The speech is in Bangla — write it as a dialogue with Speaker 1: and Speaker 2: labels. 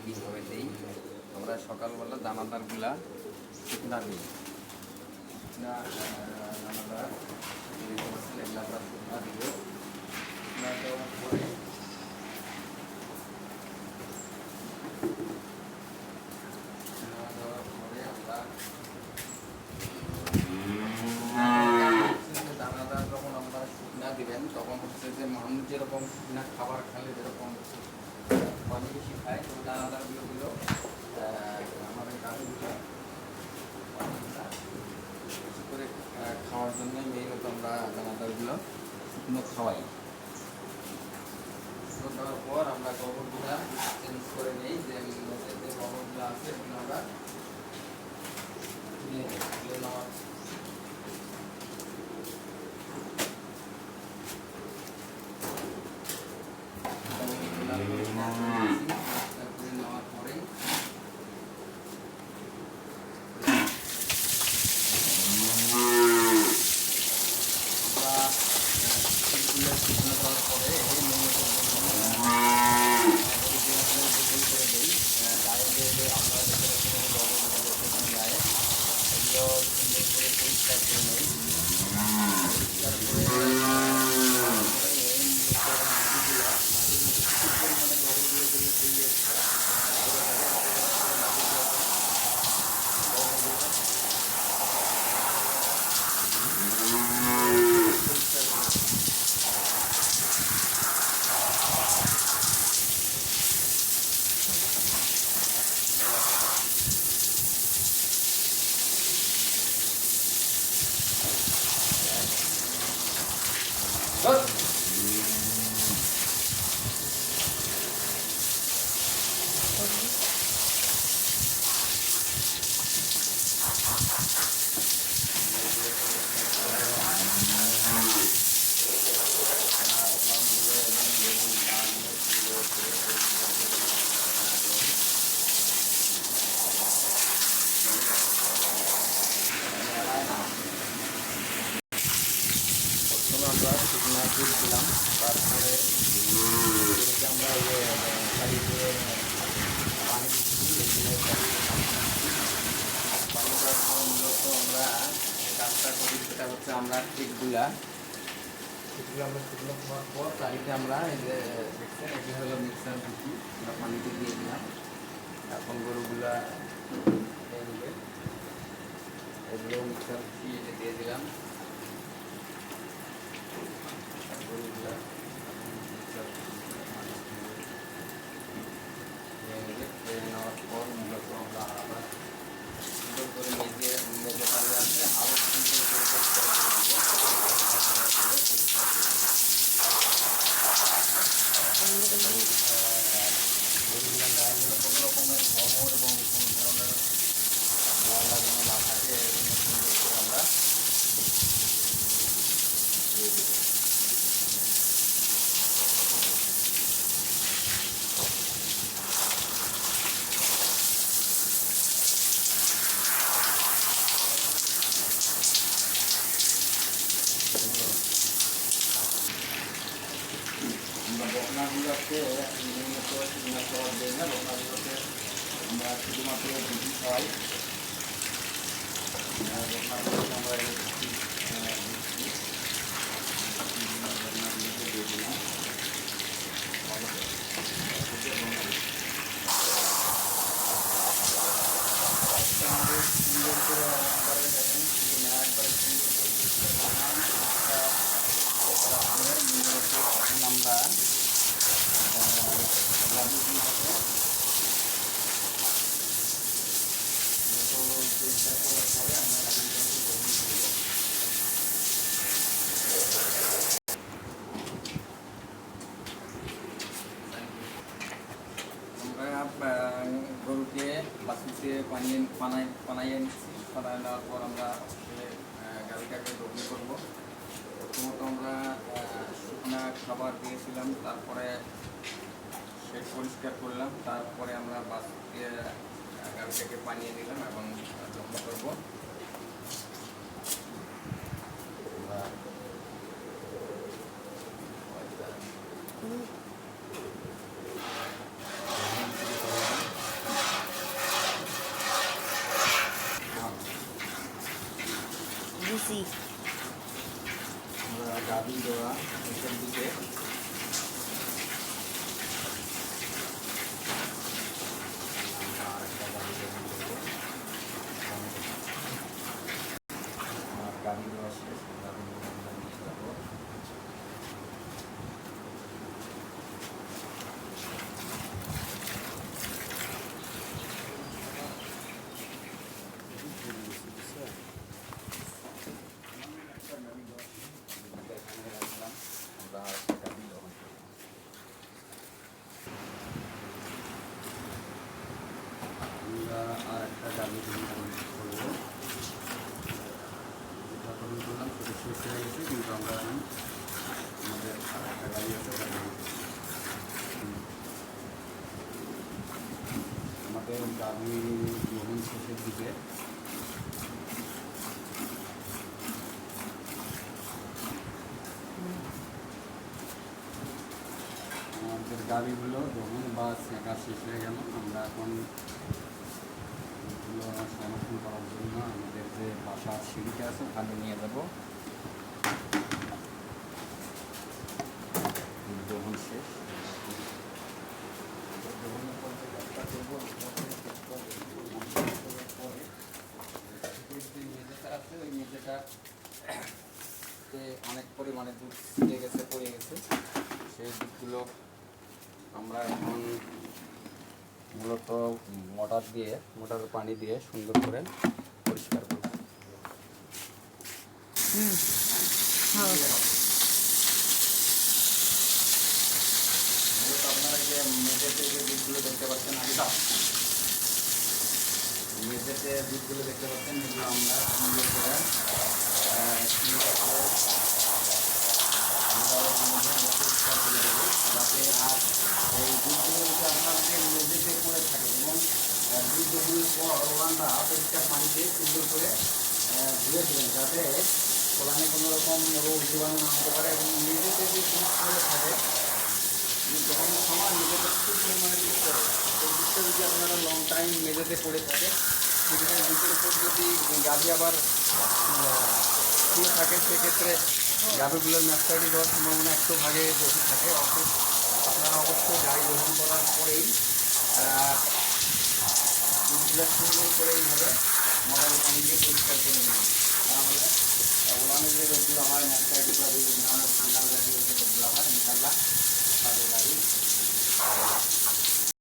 Speaker 1: কীভাবে দিই। আমরা সকালবেলা দানাদারগুলা শুকনা দিই। শুকনা দানাদার শুকনা দিব। শুকনা দেওয়ার পরে শুকনা দেওয়ার পরে আমরা হচ্ছে যে দানাদার যখন আপনারা শুকনা দিবেন তখন হচ্ছে যে মানুষ যেরকম শুকনা খাবার খেলে যেরকম পানি বেশি খায় তো দানাদারগুলো গুলো আহ, আমাদের গাছগুলো পানিটা বেশি করে আহ, খাওয়ার জন্য মেইনত আমরা দানাদারগুলো শুকনো খাওয়াই। よし আমরা শুকনা দুধ দিলাম তারপরে আমরা ওই যে শাড়ি দিয়ে পানি এগুলো মূলত আমরা কাজটা করি সেটা হচ্ছে আমরা কেকগুলা কেকগুলো আমরা শুকনো হওয়ার পর চারিতে আমরা এই যে দেখছেন পানিতে দিয়ে দিলাম। এখন গরুগুলা এগুলো মিক্সার দিয়ে দিয়ে দিলাম। গরুগুলা মিক্সার খেয়ে নেবে খেয়ে নেওয়ার পর মূলত আমরা আবার সুন্দর করে মেজে মেজে পানি আছে আরও সুন্দর করে পরিষ্কার করে দেবো পরিষ্কার করে গরুগুলা গায়ে যেন কোনো রকমের ভ্রমণ এবং কোনো ধরনের ময়লা যেন না থাকে এজন্য সুন্দর করে আমরা দিয়ে দেবো আমরা বকনাগুলোকে নিয়মিত খাবার দিই না শুধুমাত্র এই দুধ, আহ, দিচ্ছি। আমরা বকনাগুলোকে দিয়ে দিলাম। ভালো করে। তারপরে বকনাগুলো। একটা আমাদের সুন্দর করে একবারে দেখেন কি না একবারে সুন্দর করে পরিষ্কার করলাম। একটা তারপরে মূলত এখন আমরা লাড্ডুগুলোকে মূলত পরিষ্কার করার পরে আমরা লাড্ডুগুলোকে গ্রহণ করব আমরা আহ, গরুকে বাসুতে পানিয়ে পানাই পানাইয়ে নিচ্ছি নেওয়ার পর আমরা গাড়িটাকে গ্রহণ করব। প্রথমত আমরা শুকনা খাবার দিয়েছিলাম। তারপরে সে পরিষ্কার করলাম তারপরে আমরা বাস দিয়ে থেকে বানিয়ে নিলাম এবং যত্ন করব। আমরা গাভী দেওয়া এসব দিকে করলাম সেটা হয়ে গেছে কিন্তু আমরা আমাদের একটা গাড়ি গ্রহণ শেষের দিকে আমাদের গাড়িগুলো দহন বা শেখা শেষ হয়ে গেল, আমরা এখন করার জন্য আমাদের যে বাসার সিঁড়িটা আছে ওখানে নিয়ে যাব দহন শেষ যে মেঝেটা আছে ওই অনেক পরিমাণে দুধ ছিটে গেছে পড়ে গেছে সেই দুধগুলো আমরা এখন মূলত মোটর দিয়ে মোটরের পানি দিয়ে সুন্দর করে পরিষ্কার করব। মূলত আপনারা যে মেঝেতে যে দেখতে পাচ্ছেন আগে মেঝেতে দেখতে পাচ্ছেন এগুলো আমরা সুন্দর করে আহ, সুন্দর করে করে যাতে আর এই দুধগুলো যাতে আপনার মেঝেতে পড়ে থাকে এবং আহ, দুধ দহনের পর ওলানটা পরিষ্কার পানি দিয়ে সুন্দর করে ধুয়ে দেবেন যাতে ওলানে কোনো রকম রোগ জীবাণু না হতে পারে এবং মেঝেতে যে দুধ পড়ে থাকে যখন সময় মেঝেতে প্রচুর পরিমাণে দুধ পড়ে সেই দুধটা যদি আপনারা লং টাইম মেঝেতে পড়ে থাকে সেক্ষেত্রে দুধের উপর যদি গাভি আবার শুয়ে থাকে সেক্ষেত্রে গাভীগুলোর ম্যাচটাইটি হওয়ার সম্ভাবনা একটু ভাগে বেশি থাকে অর্থাৎ আপনারা অবশ্যই যাই গ্রহণ করার পরেই দুধগুলো সুন্দর করে এইভাবে মডেল পানি দিয়ে পরিষ্কার করে নেবেন। তাহলে ওলানের যে রোগগুলো হয় ম্যাচটাইটিগুলো বিভিন্ন ধরনের ঠান্ডা লাগে যে রোগগুলো হয় ইনশাল্লাহ তাদের গাড়ি